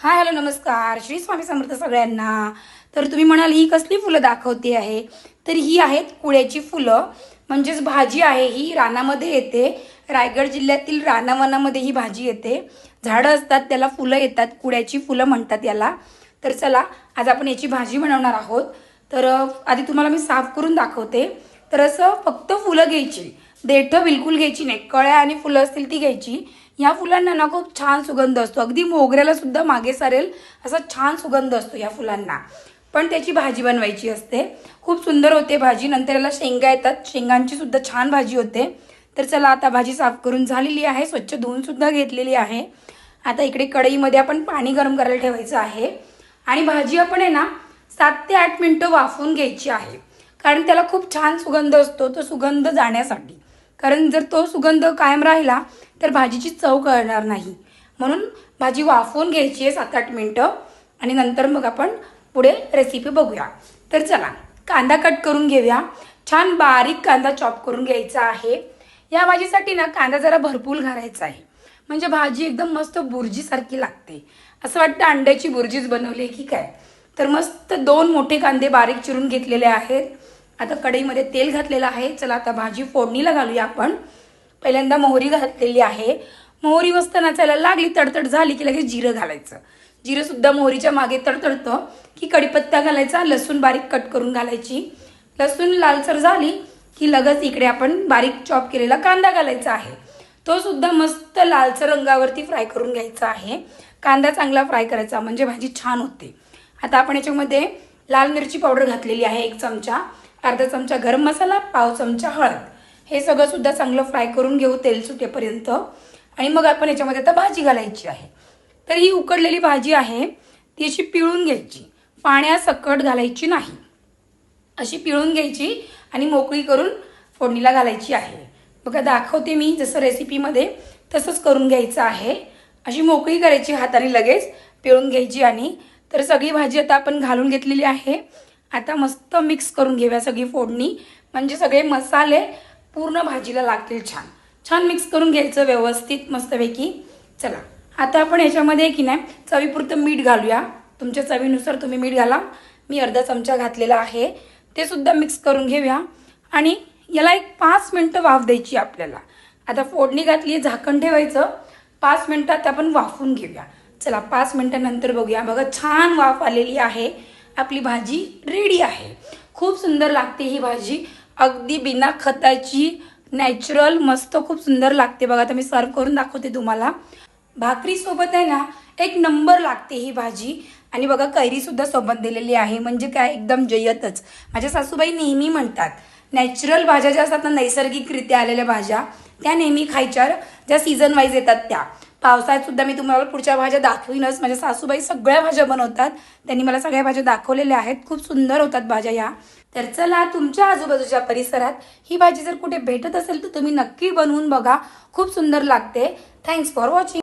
Hi hello नमस्कार. श्री स्वामी समर्थ सगळ्यांना. तर तुम्ही म्हणाल ही कसली फुलं दाखवते आहे? तर ही आहेत कुळ्याची फुलं. म्हणजेच भाजी आहे ही रानामध्ये येते. रायगड जिल्ह्यातील रानावनामध्ये ही भाजी येते. झाडं असतात त्याला फुलं येतात. कुळ्याची फुलं म्हणतात याला. तर चला आज आपण याची भाजी बनवणार आहोत. तर आधी तुम्हाला मी साफ करून दाखवते. तर असं फक्त फुलं घ्यायची. देठं बिलकुल घ्यायची नाही. कळ्या आणि फुलं असतील ती घ्यायची. या फुलांना ना खूप छान सुगंध असतो. अगदी मोगऱ्याला सुद्धा मागे सारेल असा छान सुगंध असतो या फुलांना. पण त्याची भाजी बनवायची असते. खूप सुंदर होते भाजी. नंतर याला शेंगा येतात. शेंगांची सुद्धा छान भाजी होते. तर चला आता भाजी साफ करून झालेली आहे. स्वच्छ धुवून सुद्धा घेतलेली आहे. आता इकडे कढईमध्ये आपण पाणी गरम करायला ठेवायचं आहे. आणि भाजी आपण आहे ना सात ते आठ मिनटं वाफवून घ्यायची आहे. कारण त्याला खूप छान सुगंध असतो. तो सुगंध जाण्यासाठी. कारण जर तो सुगंध कायम राहिला तर भाजीची चव कळणार नाही. म्हणून भाजी वाफवून घ्यायची आहे सात आठ मिनटं आणि नंतर मग आपण पुढे रेसिपी बघूया. तर चला कांदा कट करून घेऊया. छान बारीक कांदा चॉप करून घ्यायचा आहे. या भाजीसाठी ना कांदा जरा भरपूर घालायचा आहे. म्हणजे भाजी एकदम मस्त बुर्जीसारखी लागते. असं वाटतं अंड्याची बुर्जीच बनवली की काय? तर मस्त दोन मोठे कांदे बारीक चिरून घेतलेले आहेत. आता कढईमध्ये तेल घातलेलं आहे. चला आता भाजी फोडणीला घालूया आपण. पहिल्यांदा मोहरी घातलेली आहे. मोहरी मस्त नाचायला लागली तडतड झाली की लगेच जिरं घालायचं. जिरंसुद्धा मोहरीच्या मागे तडतडतं. की कढीपत्ता घालायचा लसूण बारीक कट करून घालायची. लसूण लालसर झाली की लगेच इकडे आपण बारीक चॉप केलेला कांदा घालायचा आहे. तो सुद्धा मस्त लालसर रंगावरती फ्राय करून घ्यायचा आहे. कांदा चांगला फ्राय करायचा म्हणजे भाजी छान होते. आता आपण याच्यामध्ये लाल मिरची पावडर घातलेली आहे एक चमचा. अर्धा चमचा गरम मसाला पाव चमचा हळद. हे सगळंसुद्धा चांगलं फ्राय करून घेऊ तेल सुटेपर्यंत. आणि मग आपण याच्यामध्ये आता भाजी घालायची आहे. तर ही उकडलेली भाजी आहे ती अशी पिळून घ्यायची. पाण्यासकट घालायची नाही. अशी पिळून घ्यायची आणि मोकळी करून फोडणीला घालायची आहे. बघा दाखवते मी जसं रेसिपीमध्ये तसंच करून घ्यायचं आहे. अशी मोकळी करायची हाताने लगेच पिळून घ्यायची आणि. तर सगळी भाजी आता आपण घालून घेतलेली आहे. आता मस्त मिक्स करून घेऊया सगळी फोडणी. म्हणजे सगळे मसाले पूर्ण भाजीला लागतील छान. छान मिक्स करून घ्यायचं व्यवस्थित मस्तपैकी. चला आता आपण याच्यामध्ये की नाही चवीपुरतं मीठ घालूया. तुमच्या चवीनुसार तुम्ही मीठ घाला. मी अर्धा चमचा घातलेला आहे. ते सुद्धा मिक्स करून घेऊया. आणि याला एक पाच मिनटं वाफ द्यायची आपल्याला. आता फोडणी घातली झाकण ठेवायचं. पाच मिनटात आपण वाफून घेऊया. चला पाच मिनटानंतर बघूया. बघा छान वाफ आलेली आहे आपली भाजी. रेडी आहे. खूप सुंदर लागते ही भाजी. अगदी बिना खताची नॅचरल मस्त खूप सुंदर लागते बघा. आता मी सर्व करून दाखवते तुम्हाला. भाकरीसोबत आहे ना एक नंबर लागते ही भाजी. आणि बघा कैरीसुद्धा सोबत दिलेली आहे. म्हणजे काय? एकदम जयतच माझ्या सासूबाई नेहमी म्हणतात नॅचरल भाज्या ज्या असतात ना नैसर्गिकरित्या आलेल्या भाज्या त्या नेहमी खायच्या ज्या सीझन वाईज येतात त्या. पावसाळ्यात सुद्धा मी तुम्हाला पुढच्या भाज्या दाखवीनच. माझ्या सासूबाई सगळ्या भाज्या बनवतात. त्यांनी मला सगळ्या भाज्या दाखवलेल्या आहेत. खूप सुंदर होतात भाज्या या तर चला तुमच्या आजूबाजूच्या परिसरात ही भाजी जर कुठे भेटत असेल तर तुम्ही नक्की बनवून बघा. खूप सुंदर लागते. Thanks for watching